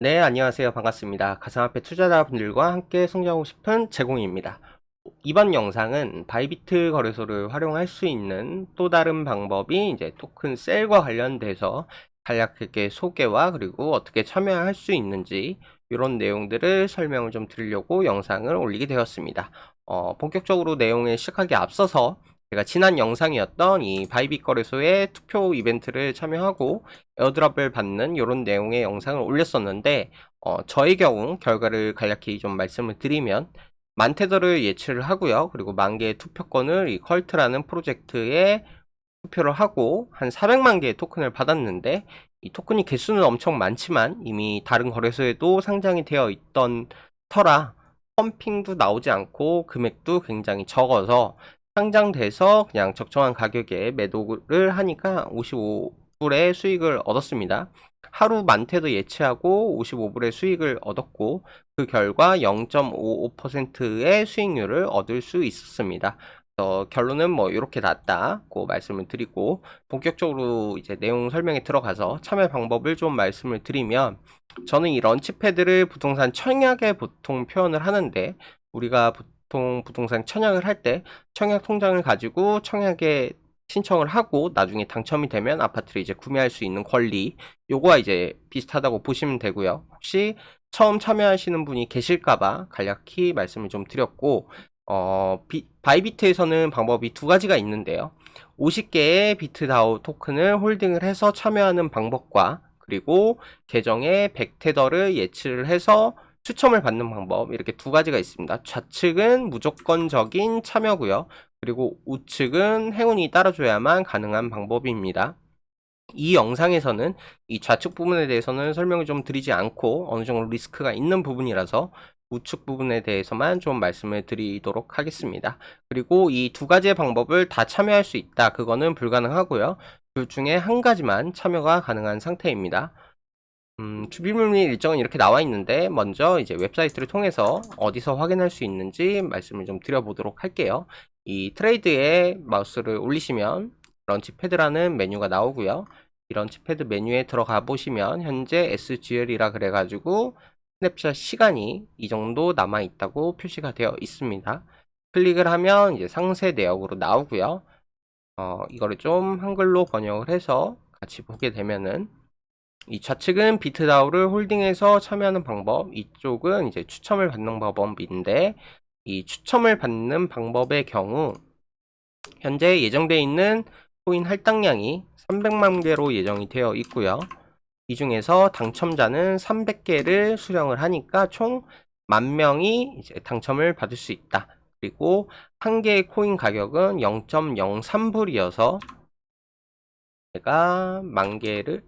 네, 안녕하세요. 반갑습니다. 가상화폐 투자자분들과 함께 성장하고 싶은 제공입니다. 이번 영상은 바이비트 거래소를 활용할 수 있는 또 다른 방법이 이제 토큰 셀과 관련돼서 간략하게 소개와 그리고 어떻게 참여할 수 있는지 이런 내용들을 설명을 좀 드리려고 영상을 올리게 되었습니다. 어, 본격적으로 내용에 시작하기 앞서서 제가 지난 영상이었던 이 바이빗 거래소의 투표 이벤트를 참여하고 에어드랍을 받는 이런 내용의 영상을 올렸었는데 어, 저의 경우 결과를 간략히 좀 말씀을 드리면 만테더를 예측을 하고요. 그리고 만 개의 투표권을 이 컬트라는 프로젝트에 투표를 하고 한 400만 개의 토큰을 받았는데 이 토큰이 개수는 엄청 많지만 이미 다른 거래소에도 상장이 되어 있던 터라 펌핑도 나오지 않고 금액도 굉장히 적어서 상장돼서 그냥 적정한 가격에 매도를 하니까 55불의 수익을 얻었습니다. 하루 만테도 예치하고 55불의 수익을 얻었고 그 결과 0.55%의 수익률을 얻을 수 있었습니다. 어, 결론은 뭐 이렇게 났다고 말씀을 드리고 본격적으로 이제 내용 설명에 들어가서 참여 방법을 좀 말씀을 드리면 저는 이 런치패드를 부동산 청약에 보통 표현을 하는데 우리가 보통 부동산 청약을 할 때 청약 통장을 가지고 청약에 신청을 하고 나중에 당첨이 되면 아파트를 이제 구매할 수 있는 권리 요거와 이제 비슷하다고 보시면 되고요. 혹시 처음 참여하시는 분이 계실까봐 간략히 말씀을 좀 드렸고 어, 비, 바이비트에서는 방법이 두 가지가 있는데요. 50개의 비트다오 토큰을 홀딩을 해서 참여하는 방법과 그리고 계정에 100테더를 예치를 해서 추첨을 받는 방법 이렇게 두 가지가 있습니다. 좌측은 무조건적인 참여고요. 그리고 우측은 행운이 따라줘야만 가능한 방법입니다. 이 영상에서는 이 좌측 부분에 대해서는 설명을 좀 드리지 않고 어느 정도 리스크가 있는 부분이라서 우측 부분에 대해서만 좀 말씀을 드리도록 하겠습니다. 그리고 이 두 가지의 방법을 다 참여할 수 있다. 그거는 불가능하고요. 둘 중에 한 가지만 참여가 가능한 상태입니다. 음, 주비물 및 일정은 이렇게 나와 있는데 먼저 이제 웹사이트를 통해서 어디서 확인할 수 있는지 말씀을 좀 드려보도록 할게요. 이 트레이드에 마우스를 올리시면 런치패드라는 메뉴가 나오고요. 이 런치패드 메뉴에 들어가 보시면 현재 SGL이라 그래가지고 스냅샷 시간이 이 정도 남아 있다고 표시가 되어 있습니다. 클릭을 하면 이제 상세 내역으로 나오고요. 어, 이거를 좀 한글로 번역을 해서 같이 보게 되면은 이 좌측은 비트다우를 홀딩해서 참여하는 방법, 이쪽은 이제 추첨을 받는 방법인데 이 추첨을 받는 방법의 경우 현재 예정되어 있는 코인 할당량이 300만 개로 예정이 되어 있고요. 이 중에서 당첨자는 300개를 수령을 하니까 총만 명이 이제 당첨을 받을 수 있다. 그리고 한 개의 코인 가격은 0.03불이어서 제가 만 개를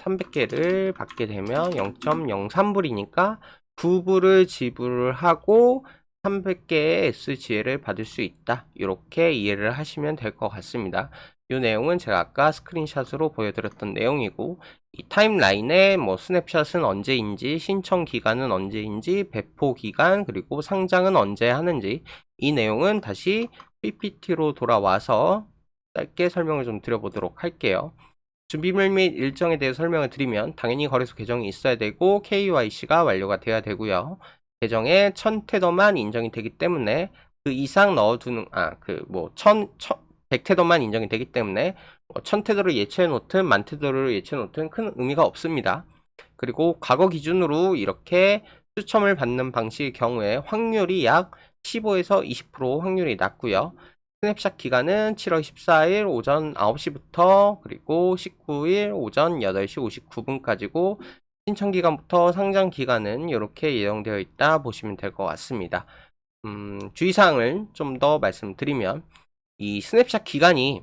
300개를 받게 되면 0.03불이니까 9불을 지불을 하고 300개의 SGL을 받을 수 있다. 이렇게 이해를 하시면 될 것 같습니다. 이 내용은 제가 아까 스크린샷으로 보여드렸던 내용이고 이 타임라인에 뭐 스냅샷은 언제인지 신청 기간은 언제인지 배포 기간 그리고 상장은 언제 하는지 이 내용은 다시 PPT로 돌아와서 짧게 설명을 좀 드려보도록 할게요. 준비물 및 일정에 대해 설명을 드리면 당연히 거래소 계정이 있어야 되고 KYC가 완료가 돼야 되고요. 계정에 1000테더만 인정이 되기 때문에 그 이상 넣어두는 아 그 뭐 1000, 100테더만 인정이 되기 때문에 뭐 1000테더를 예치해 놓든 만 테더를 예치해 놓든 큰 의미가 없습니다. 그리고 과거 기준으로 이렇게 추첨을 받는 방식의 경우에 확률이 약 15에서 20% 확률이 낮고요. 스냅샷 기간은 7월 14일 오전 9시부터 그리고 19일 오전 8시 59분까지고 신청 기간부터 상장 기간은 이렇게 예정되어 있다 보시면 될 것 같습니다. 음, 주의사항을 좀 더 말씀드리면 이 스냅샷 기간이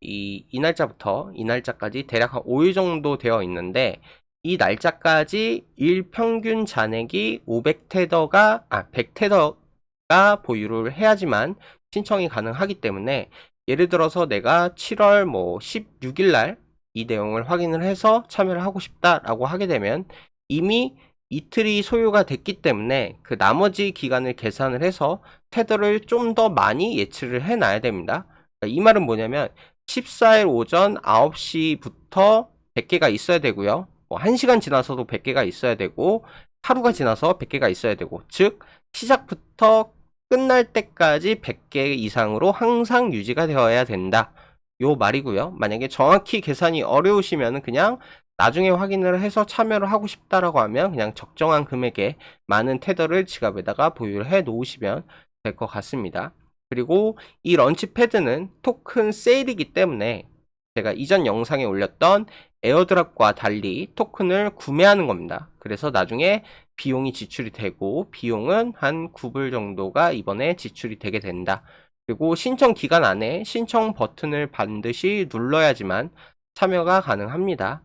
이, 이 날짜부터 이 날짜까지 대략 한 5일 정도 되어 있는데 이 날짜까지 일 평균 잔액이 500테더가 아 100테더가 보유를 해야지만 신청이 가능하기 때문에 예를 들어서 내가 7월 뭐 16일 날 이 내용을 확인을 해서 참여를 하고 싶다라고 하게 되면 이미 이틀이 소요가 됐기 때문에 그 나머지 기간을 계산을 해서 테더를 좀 더 많이 예측을 해 놔야 됩니다. 그러니까 이 말은 뭐냐면 14일 오전 9시부터 100개가 있어야 되고요. 뭐 1시간 지나서도 100개가 있어야 되고 하루가 지나서 100개가 있어야 되고 즉 시작부터 끝날 때까지 100개 이상으로 항상 유지가 되어야 된다. 요 말이고요. 만약에 정확히 계산이 어려우시면 그냥 나중에 확인을 해서 참여를 하고 싶다라고 하면 그냥 적정한 금액의 많은 테더를 지갑에다가 보유를 해 놓으시면 될 것 같습니다. 그리고 이 런치패드는 토큰 세일이기 때문에 제가 이전 영상에 올렸던 에어드랍과 달리 토큰을 구매하는 겁니다. 그래서 나중에 비용이 지출이 되고 비용은 한 9불 정도가 이번에 지출이 되게 된다. 그리고 신청 기간 안에 신청 버튼을 반드시 눌러야지만 참여가 가능합니다.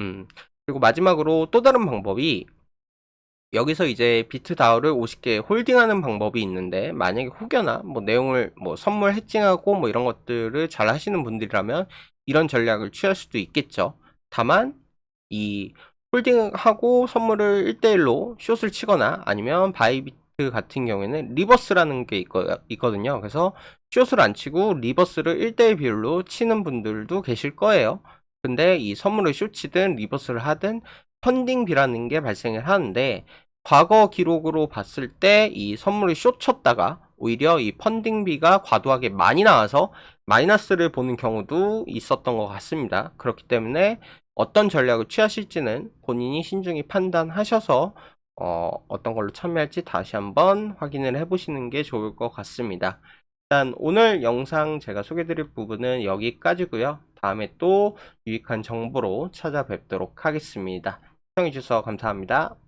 음, 그리고 마지막으로 또 다른 방법이 여기서 이제 비트다우를 50개 홀딩하는 방법이 있는데 만약에 혹여나 뭐 내용을 뭐 선물 해칭하고 뭐 이런 것들을 잘 하시는 분들이라면 이런 전략을 취할 수도 있겠죠. 다만 이 홀딩하고 선물을 1대1로 숏을 치거나 아니면 바이비트 같은 경우에는 리버스라는 게 있거, 있거든요. 그래서 숏을 안 치고 리버스를 1대1 비율로 치는 분들도 계실 거예요. 근데 이 선물을 숏 치든 리버스를 하든 펀딩비라는 게 발생을 하는데 과거 기록으로 봤을 때 이 선물을 숏 쳤다가 오히려 이 펀딩비가 과도하게 많이 나와서 마이너스를 보는 경우도 있었던 것 같습니다. 그렇기 때문에 어떤 전략을 취하실지는 본인이 신중히 판단하셔서 어, 어떤 걸로 참여할지 다시 한번 확인을 해보시는 게 좋을 것 같습니다. 일단 오늘 영상 제가 소개드릴 부분은 여기까지고요. 다음에 또 유익한 정보로 찾아뵙도록 하겠습니다. 시청해주셔서 감사합니다.